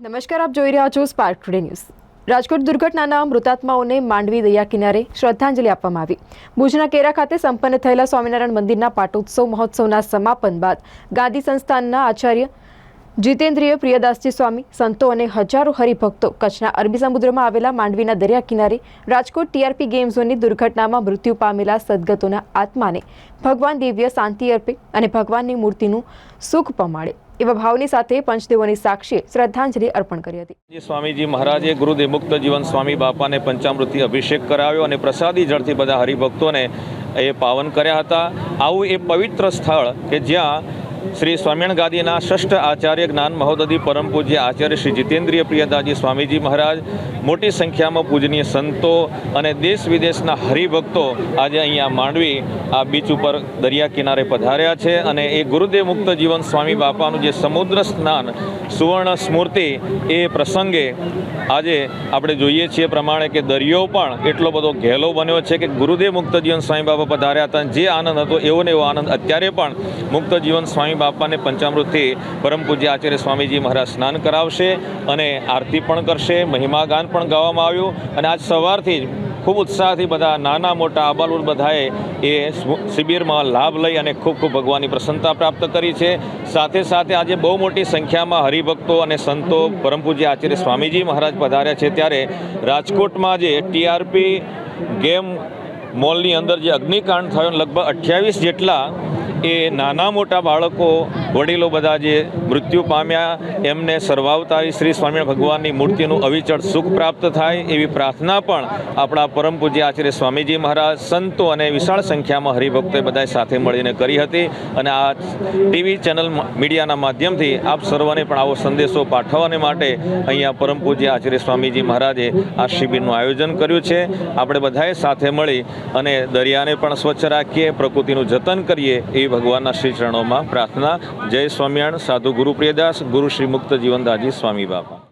નમસ્કાર, આપ જોઈ રહ્યા છો સ્પાર્ક ટુડે ન્યૂઝ રાજકોટ દુર્ઘટનાના મૃતાત્માઓને માંડવી દરિયા કિનારે શ્રદ્ધાંજલિ આપવામાં આવી. ભુજના કેરા ખાતે સંપન્ન થયેલા સ્વામિનારાયણ મંદિરના પાટોત્સવ મહોત્સવના સમાપન બાદ ગાંધી સંસ્થાનના આચાર્ય જીતેન્દ્રિય પ્રિયદાસજી સ્વામી, સંતો અને હજારો હરિભક્તો કચ્છના અરબી સમુદ્રમાં આવેલા માંડવીના દરિયા કિનારે રાજકોટ ટીઆરપી ગેમ ઝોનની દુર્ઘટનામાં મૃત્યુ પામેલા સદગતોના આત્માને ભગવાન દિવ્ય શાંતિ અર્પે અને ભગવાનની મૂર્તિનું સુખ પમાડે. એવા ભાવની સાથે પંચદેવોની સાક્ષીએ શ્રદ્ધાંજલિ અર્પણ કરી હતી. સ્વામીજી મહારાજે ગુરુદેવ મુક્ત જીવન સ્વામી બાપાને પંચામૃતથી અભિષેક કરાવ્યો અને પ્રસાદી જળથી બધા હરિભક્તોને એ પાવન કર્યા હતા. આવું એ પવિત્ર સ્થળ કે જ્યાં શ્રી સ્વામિનારાયણ ગાદીના ષષ્ઠ આચાર્ય જ્ઞાન મહોદધિ પરમ પૂજ્ય આચાર્ય શ્રી જીતેન્દ્રિય પ્રિયદાજી સ્વામીજી મહારાજ, મોટી સંખ્યામાં પૂજનીય સંતો અને દેશ વિદેશના હરિભક્તો આજે અહીંયા માંડવી આ બીચ ઉપર દરિયા કિનારે પધાર્યા છે અને એ ગુરુદેવ મુક્ત જીવન સ્વામી બાપાનું જે સમુદ્ર સ્નાન, સુવર્ણ સ્મૃતિ એ પ્રસંગે આજે આપણે જોઈએ છીએ પ્રમાણે કે દરિયો પણ એટલો બધો ઘેલો બન્યો છે કે ગુરુદેવ મુક્ત જીવન સ્વામી બાપા પધાર્યા હતા જે આનંદ હતો એવો ને એવો આનંદ અત્યારે પણ મુક્ત જીવન સ્વામી બાપાને પંચામૃતથી પરમ પૂજ્ય આચાર્ય સ્વામીજી મહારાજ સ્નાન કરાવશે અને આરતી પણ કરશે મહિમા ગાન પણ ગાવામાં આવ્યું અને આજ સવારથી જ ખૂબ ઉત્સાહથી બધા નાના મોટા આબાલુર બધાએ એ શિબિરમાં લાભ લઈ અને ખૂબ ખૂબ ભગવાનની પ્રસન્નતા પ્રાપ્ત કરી છે. સાથે સાથે આજે બહુ મોટી સંખ્યામાં હરિભક્તો અને સંતો પરમ પૂજ્ય આચાર્ય સ્વામીજી મહારાજ પધાર્યા છે. ત્યારે રાજકોટમાં જે ટીઆરપી ગેમ મોલની અંદર જે અગ્નિકાંડ થયો લગભગ અઠ્યાવીસ જેટલા એ નાના મોટા બાળકો, વડીલો બધા જે મૃત્યુ પામ્યા, એમને સર્વાવતારી શ્રી સ્વામિનારાયણ ભગવાનની મૂર્તિનું અવિચળ સુખ પ્રાપ્ત થાય એવી પ્રાર્થના પણ આપણા પરમ પૂજ્ય આચાર્ય સ્વામીજી મહારાજ, સંતો અને વિશાળ સંખ્યામાં હરિભક્તોએ બધાએ સાથે મળીને કરી હતી અને આ ટીવી ચેનલ મીડિયાના માધ્યમથી આપ સર્વને પણ આવો સંદેશો પાઠવવાને માટે અહીંયા પરમ પૂજ્ય આચાર્ય સ્વામીજી મહારાજે આ શિબિરનું આયોજન કર્યું છે. આપણે બધાએ સાથે મળી અને દરિયાને પણ સ્વચ્છ રાખીએ, પ્રકૃતિનું જતન કરીએ એવી ભગવાનના શ્રી ચરણોમાં પ્રાર્થના. જય સ્વામિયાણ સાધુ ગુરુ પ્રિયદાસ, ગુરુ શ્રી મુક્ત જીવનદાસજી સ્વામી બાપા.